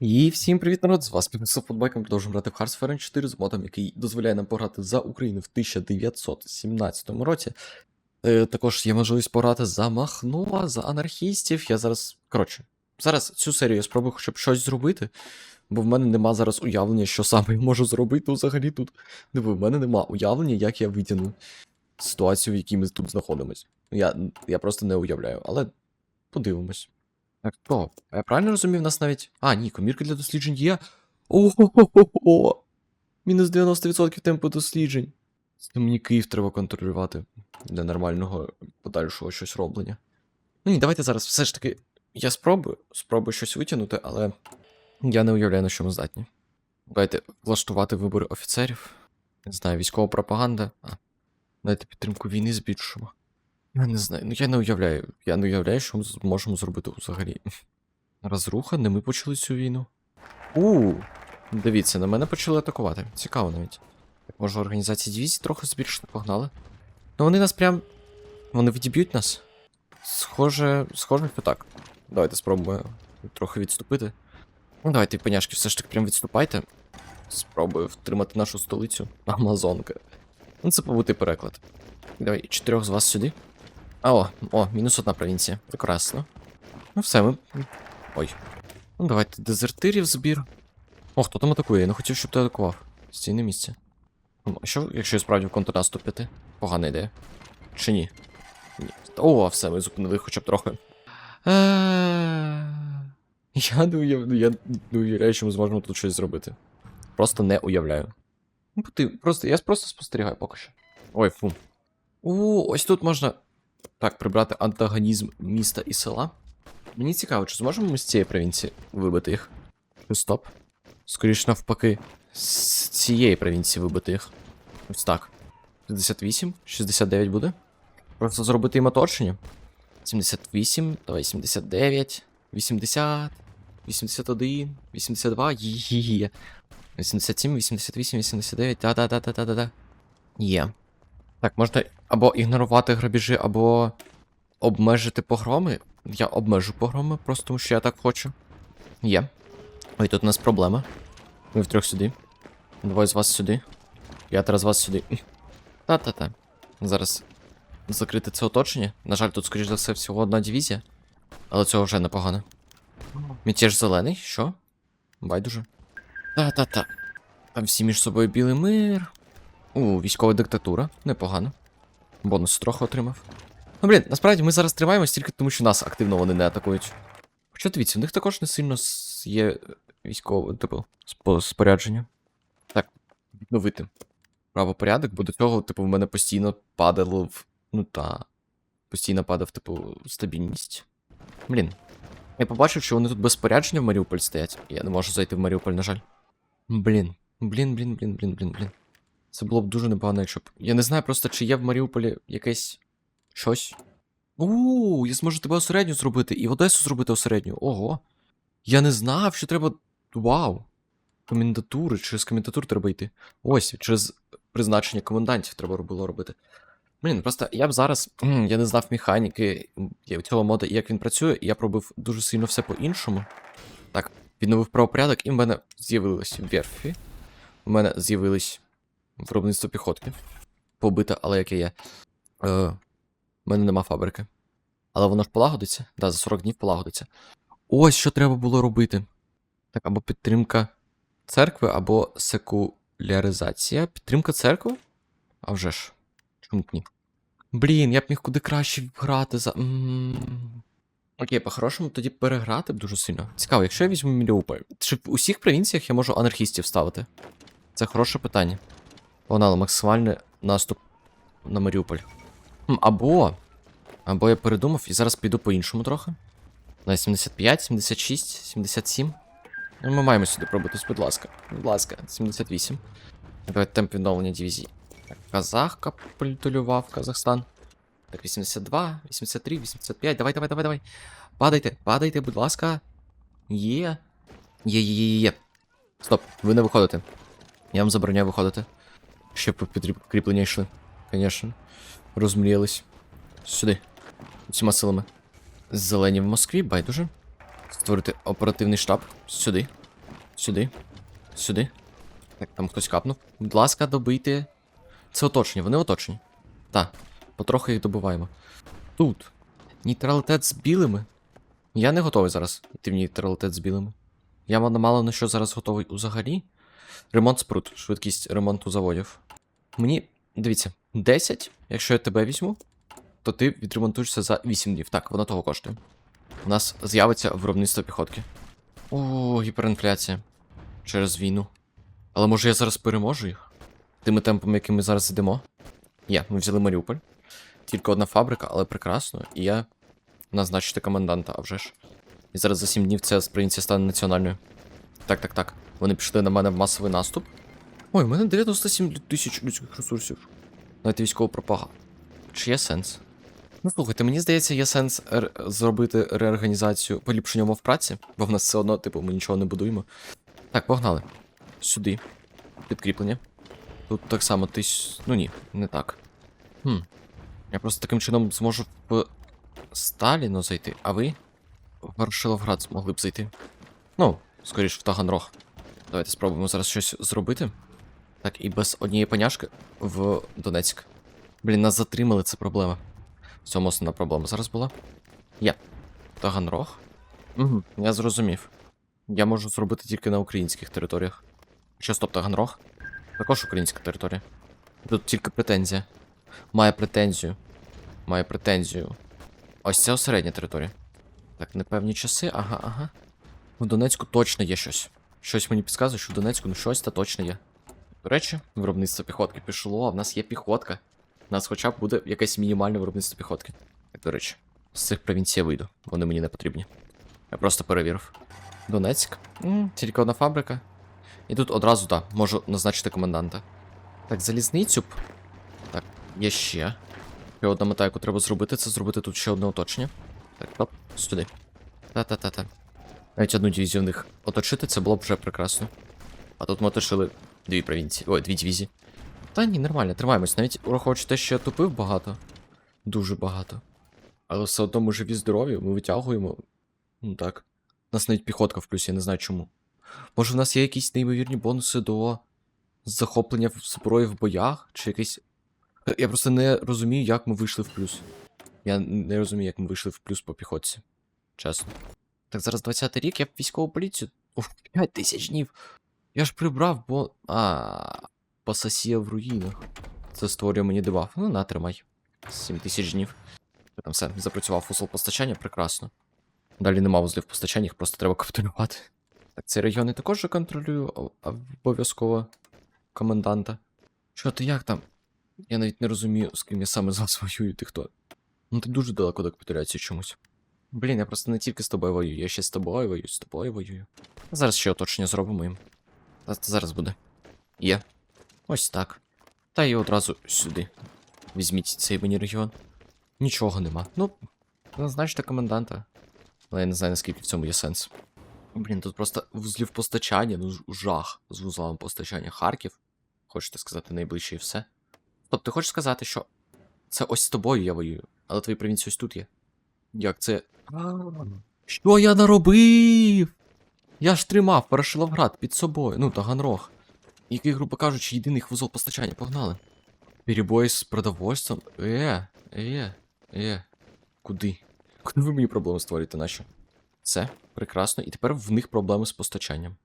І всім привіт, народ! З вас Підмисов Футбайком продовжуємо грати в Hearts 4 з модом, який дозволяє нам пограти за Україну в 1917 році. Е, також є можливість пограти за Махно, за анархістів. Я зараз. Коротше, зараз цю серію я спробую хоча б щось зробити, бо в мене нема зараз уявлення, що саме я можу зробити взагалі тут. Диви, в мене нема уявлення, як я витягну ситуацію, в якій ми тут знаходимось. Я, я просто не уявляю, але подивимось. Так, то, я правильно розумів, нас навіть. А, ні, комірка для досліджень є. Ого! Мінус 90% темпу досліджень. Це мені Київ треба контролювати для нормального подальшого щось роблення. Ну ні, давайте зараз все ж таки. Я спробую, спробую щось витягнути, але я не уявляю, на що ми здатні. Давайте влаштувати вибори офіцерів. Не знаю, військова пропаганда. А, давайте підтримку війни збільшимо. Я не знаю, ну я не уявляю. Я не уявляю, що ми зможемо зробити взагалі. Розруха, не ми почали цю війну. У, дивіться, на мене почали атакувати. Цікаво навіть. Так може організації дивізії трохи збільшити, погнали. Ну вони нас прям. Вони відіб'ють нас. Схоже, схоже, що так. Давайте спробуємо трохи відступити. Ну, давайте, поняшки, все ж таки прям відступайте. Спробую втримати нашу столицю. Амазонка. Ну, це побутий переклад. Давай, чотирьох з вас сюди. А, о, о, мінус одна провінція. Прекрасно. Ну все, ми. Ой. Ну, давайте дезертирів збір. О, хто там атакує? Я не хотів, щоб ти атакував. Стій на місці. Ну, А що, якщо я справді в контрнаступ піти? Погана ідея. Чи ні? Ні. О, все, ми зупинили хоча б трохи. Е, Я не уявляю, я не уявляю, що ми зможемо тут щось зробити. Просто не уявляю. Ну, ти, просто, я просто спостерігаю поки що. Ой, фу. О, ось тут можна так прибрати антагонізм міста і села. Мені цікаво, чи зможемо ми з цієї провінції вибити їх? Стоп? Скоріше навпаки, з цієї провінції вибити їх. Ось так. 58, 69 буде. Просто зробити їм оточення. 78, давай 79, 80, 81, 82, є. 87, 88, 89, да-да-да-да-да-да. Є. Так, можна або ігнорувати грабіжі, або обмежити погроми. Я обмежу погроми, просто тому що я так хочу. Є. Ой, тут у нас проблема. Ми втрьох сюди. Двоє з вас сюди. П'ятеро з вас сюди. Та-та-та. Зараз закрити це оточення. На жаль, тут, скоріш за все, всього одна дивізія. Але цього вже непогано. Мятеж зелений, що? Байдуже. Та-та-та. Там всі між собою білий мир. У, військова диктатура. Непогано. Бонус трохи отримав. Ну, блін, насправді ми зараз тримаємось тільки тому, що нас активно вони не атакують. Хоча дивіться, у них також не сильно є військове, типу, спо- спорядження. Так, відновити правопорядок, бо до цього, типу, в мене постійно падало в. Ну та. Постійно падав, типу, стабільність. Блін. Я побачив, що вони тут без спорядження в Маріуполь стоять. Я не можу зайти в Маріуполь, на жаль. Блін. Блін, блін, блін, блін, блін, блін. Це було б дуже непогано, якщо б. Я не знаю просто, чи є в Маріуполі якесь щось. У, я зможу тебе осередню зробити і Одесу зробити осередню. Ого. Я не знав, що треба. Вау. Комендатури, через комендатуру треба йти. Ось, через призначення комендантів треба було робити. Блін, просто я б зараз. Я не знав механіки цього мода, і як він працює, і я пробив дуже сильно все по-іншому. Так, відновив правопорядок, і в мене з'явились верфі. У мене з'явились виробництво піхотки. Побите, але яке є. Е, у мене нема фабрики. Але воно ж полагодиться. Да, за 40 днів полагодиться. Ось що треба було робити. Так, або підтримка церкви, або секуляризація. Підтримка церкви? А вже ж. Чому б ні? Блін, я б міг куди краще грати за. М. Окей, по-хорошому тоді переграти б дуже сильно. Цікаво, якщо я візьму Міліуполь, чи в усіх провінціях я можу анархістів ставити? Це хороше питання. Погнали, максимальний наступ на Маріуполь. Або. Або я передумав і зараз піду по-іншому трохи. На 75, 76, 77. Ну, ми маємо сюди пробитись, будь ласка. Будь ласка, 78. Давайте темп відновлення дивізії. Так, Казах капітулював, Казахстан. Так, 82, 83, 85. Давай, давай, давай, давай. Падайте, падайте, будь ласка. Є. Є, є, є, є. Стоп, ви не виходите. Я вам забороняю виходити. Щоб підкріплення йшли. Звісно. Розмріялись. Сюди. Усіма силами. Зелені в Москві, байдуже. Створити оперативний штаб. Сюди. Сюди. Сюди. Так, там хтось капнув. Будь ласка, добийте. Це оточення, вони оточені. Так, потрохи їх добиваємо. Тут. Нейтралітет з білими. Я не готовий зараз йти в нейтралітет з білими. Я мало на що зараз готовий взагалі. Ремонт спрут, швидкість ремонту заводів. Мені, дивіться, 10, якщо я тебе візьму, то ти відремонтуєшся за 8 днів. Так, воно того коштує. У нас з'явиться виробництво піхотки. О, гіперінфляція. Через війну. Але може я зараз переможу їх? Тими темпами, якими ми зараз йдемо? Є, ми взяли Маріуполь. Тільки одна фабрика, але прекрасно. І я назначити коменданта, а вже ж. І зараз за 7 днів ця провінція стане національною. Так, так, так. Вони пішли на мене в масовий наступ. Ой, у мене 97 тисяч людських ресурсів. Навіть військова пропага. Чи є сенс? Ну слухайте, мені здається, є сенс зробити реорганізацію поліпшення умов праці, бо в нас все одно, типу, ми нічого не будуємо. Так, погнали. Сюди. Підкріплення. Тут так само тисяч. Ну ні, не так. Хм. Я просто таким чином зможу в Сталіно зайти, а ви в Ворошиловград змогли б зайти. Ну, скоріш в Таганрог. Давайте спробуємо зараз щось зробити. Так, і без однієї поняшки в Донецьк. Блін, нас затримали, це проблема. В цьому основна проблема зараз була. Є. Таганрог. Угу, я зрозумів. Я можу зробити тільки на українських територіях. Що стоп, Таганрог? Також українська територія. Тут тільки претензія. Має претензію. Має претензію. Ось це осередня територія. Так, непевні часи, ага, ага. В Донецьку точно є щось. Щось мені підказує, що в Донецьку ну щось та точно є. До речі, виробництво піхотки пішло, а в нас є піхотка. У нас хоча б буде якесь мінімальне виробництво піхотки. До речі, з цих провінцій я вийду, вони мені не потрібні. Я просто перевірив. Донецьк. м тільки одна фабрика. І тут одразу, так, можу назначити коменданта. Так, залізницю б. Так, є ще. І одна мета, яку треба зробити, це зробити тут ще одне оточення. Так, топ, сюди. Та-та-та-та. Навіть одну дивізію в них оточити, це було б вже прекрасно. А тут ми оточили дві провінції. Ой, дві дивізії. Та ні, нормально, тримаємось. Навіть ураховуючи те, що я тупив багато. Дуже багато. Але все одно ми живі здорові, ми витягуємо. Ну так. У нас навіть піхотка в плюсі, я не знаю чому. Може, в нас є якісь неймовірні бонуси до захоплення зброї в боях, чи якийсь. Я просто не розумію, як ми вийшли в плюс. Я не розумію, як ми вийшли в плюс по піхотці. Чесно. Так, зараз 20-й рік, я б військову поліцію. О, 5 тисяч днів. Я ж прибрав, бо. А, Пасасія в руїнах. Це створює мені дебаф. Ну, на, тримай. 7 тисяч днів. Там все, запрацював фусел постачання, прекрасно. Далі нема вузлів постачання, їх просто треба капітулювати. Так, цей регіон я також контролюю обов'язково коменданта. Що ти як там? Я навіть не розумію, з ким я саме з вас воюю, ти хто. Ну ти дуже далеко до капітуляції чомусь. Блін, я просто не тільки з тобою воюю, я ще з тобою воюю, з тобою воюю. Зараз ще оточення зробимо їм. Зараз буде. Є. Ось так. Та й одразу сюди. Візьміть цей мені регіон. Нічого нема. Ну, назначте коменданта. Але я не знаю, наскільки в цьому є сенс. Блін, тут просто вузлів постачання, ну жах з вузлами постачання. Харків. Хочете сказати найближче і все. Тобто, ти хочеш сказати, що це ось з тобою я воюю, але твої провінції ось тут є. Як це. Що я наробив? Я ж тримав Парашиловград під собою, ну, Таганрог. Який, грубо кажучи, єдиний вузол постачання, погнали. Перебої з продовольством. Е, е, е. Куди? Куди ви мені проблеми створюєте, нащо? Це прекрасно, і тепер в них проблеми з постачанням.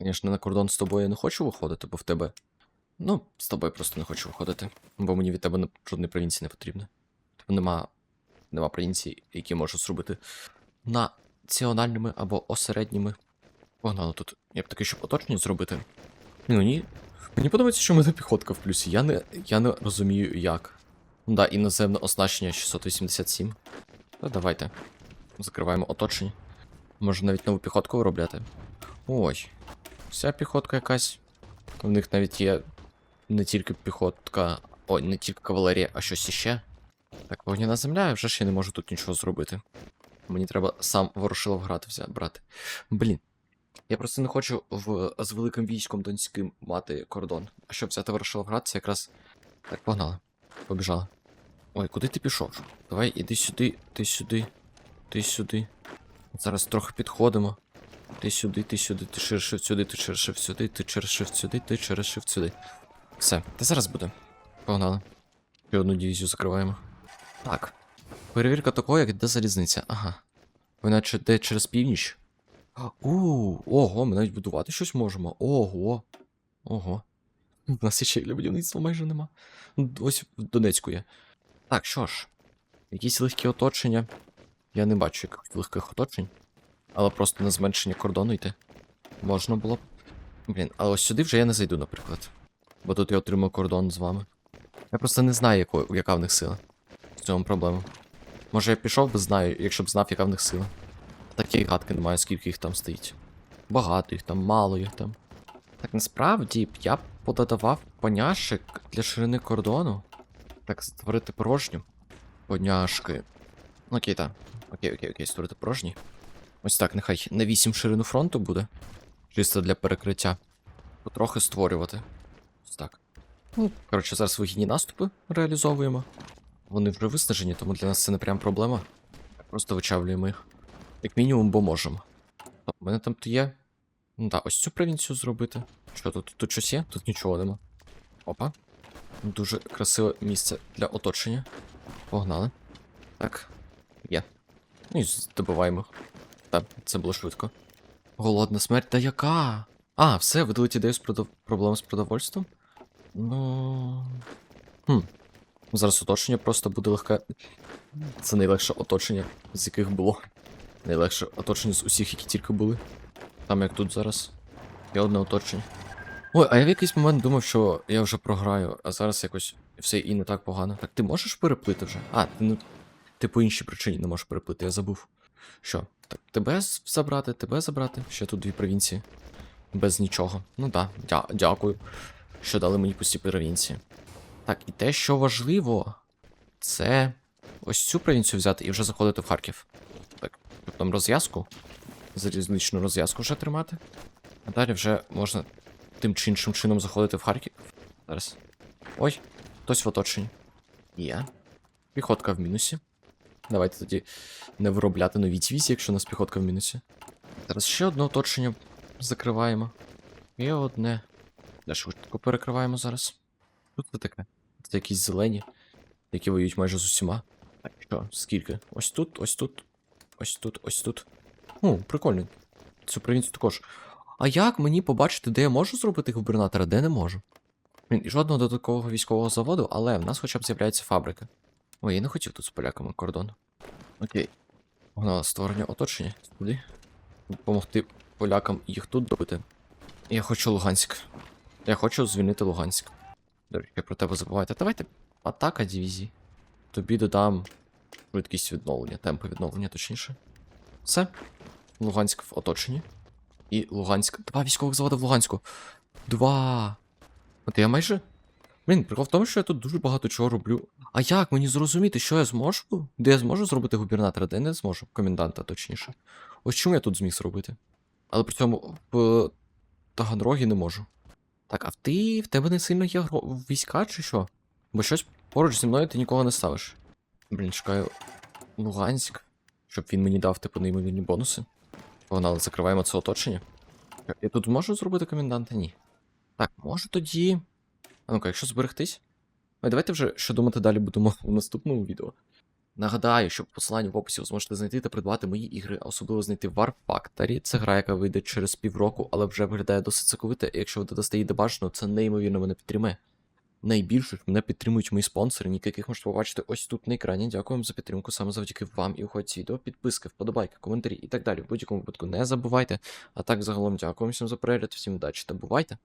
Звісно, на кордон з тобою я не хочу виходити, бо в тебе. Ну, з тобою просто не хочу виходити, бо мені від тебе жодної провінції не потрібно. Тобто нема, нема провінцій, які можу зробити національними або осередніми. Погнали тут. Я б таке, щоб оточення зробити. Ну ні. Мені подобається, що в мене піхотка в плюсі. Я не, я не розумію як. Ну да, іноземне оснащення 687. Та давайте. Закриваємо оточення. Може навіть нову піхотку виробляти. Ой. Вся піхотка якась. У них навіть є не тільки піхотка. Ой, не тільки кавалерія, а щось іще. Так, вогняна земля, я вже ще не можу тут нічого зробити. Мені треба сам Ворошиловград взяти брати. Блін. Я просто не хочу в, з великим військом донським мати кордон. А щоб взяти Ворошиловград, це якраз. Так, погнали. Побіжали. Ой, куди ти пішов? Давай, іди сюди, ти сюди, ти сюди. Зараз трохи підходимо. Ти сюди, ти сюди, ти через сюди, ти shift сюди, ти shift сюди, ти через сюди. Все, та зараз буде. Погнали. Ще одну дивізію закриваємо. Так. Перевірка такої, як де залізниця. Ага. Ви наче де через північ. У, ого, ми навіть будувати щось можемо. Ого. Ого. У нас ще для будівництва майже нема. Ось в Донецьку є. Так, що ж. Якісь легкі оточення. Я не бачу якихось легких оточень. Але просто на зменшення кордону йти. Можна було б. Блін, але ось сюди вже я не зайду, наприклад. Бо тут я отримав кордон з вами. Я просто не знаю, яко, яка в них сила. В цьому проблема. Може я пішов би знаю, якщо б знав, яка в них сила. Такої гадки немає, скільки їх там стоїть. Багато їх там, мало їх там. Так насправді б я б пододавав поняшек для ширини кордону. Так, створити порожню. Поняшки. Окей, так. Окей, окей, окей, створити порожні. Ось так, нехай на 8 ширину фронту буде. Чисто для перекриття. Потрохи створювати. Ось так. Ну, коротше, зараз вигідні наступи реалізовуємо. Вони вже виснажені, тому для нас це не прям проблема. Просто вичавлюємо їх. Як мінімум, бо можемо. Так, у мене там то є. Ну так, ось цю провінцію зробити. Що тут? Тут щось є? Тут нічого нема. Опа. Дуже красиве місце для оточення. Погнали. Так. Є. Ну і здобуваємо. Так, це було швидко. Голодна смерть, та яка? А, все, видалить ідею з продов... проблем з продовольством? Ну. Хм. Зараз оточення просто буде легке. Це найлегше оточення, з яких було. Найлегше оточення з усіх, які тільки були. Там як тут зараз. Є одне оточення. Ой, а я в якийсь момент думав, що я вже програю, а зараз якось все і не так погано. Так ти можеш переплити вже? А, ти ну. Ти по іншій причині не можеш переплити, я забув. Що? Так, тебе забрати, тебе забрати? Ще тут дві провінції. Без нічого. Ну да, дя дякую, що дали мені пусті провінції. Так, і те, що важливо, це ось цю провінцію взяти і вже заходити в Харків. Там розв'язку. Залізничну розв'язку вже тримати. А далі вже можна тим чи іншим чином заходити в Харків. Зараз. Ой, хтось в оточенні. Є. Піхотка в мінусі. Давайте тоді не виробляти нові дивізії, якщо у нас піхотка в мінусі. Зараз ще одне оточення закриваємо. І одне. Де швидко перекриваємо зараз. Тут це таке. Це якісь зелені, які воюють майже з усіма. Так, що, скільки? Ось тут, ось тут, ось тут, ось тут. О, прикольно. Цю провінцію також. А як мені побачити, де я можу зробити губернатора, де не можу? Блін, жодного додаткового військового заводу, але в нас хоча б з'являється фабрика. Ой, я не хотів тут з поляками кордон. Окей. Погнали створення оточення. Туди. Допомогти полякам їх тут добити. Я хочу Луганськ. Я хочу звільнити Луганськ. До речі, про тебе забувайте. Давайте атака дивізії. Тобі додам швидкість відновлення, темпи відновлення, точніше. Все. Луганськ в оточенні. І Луганськ. Два військових заводи в Луганську. Два. От я майже. Блін, прикол в тому, що я тут дуже багато чого роблю. А як мені зрозуміти, що я зможу? Де я зможу зробити губернатора, де я не зможу? Коменданта, точніше. Ось чому я тут зміг зробити. Але при цьому в Таганрогі не можу. Так, а ти в тебе не сильно є гро- війська чи що? Бо щось поруч зі мною ти нікого не ставиш. Блін, чекаю. Луганськ. Щоб він мені дав, типу, неймовірні бонуси. Погнали, закриваємо це оточення. Я тут можу зробити коменданта? Ні. Так, можу тоді. А ну-ка, якщо зберегтись. Ой, давайте вже що думати далі будемо у наступному відео. Нагадаю, що в посиланні в описі ви зможете знайти та придбати мої ігри, а особливо знайти War Factory. Це гра, яка вийде через півроку, але вже виглядає досить соковито, і якщо ви додасте її до це неймовірно мене підтримає. Найбільше мене підтримують мої спонсори, яких можете побачити ось тут на екрані. Дякую вам за підтримку саме завдяки вам і уходці відео, підписки, вподобайки, коментарі і так далі. В будь-якому випадку не забувайте. А так загалом дякую всім за перегляд, всім удачі та бувайте!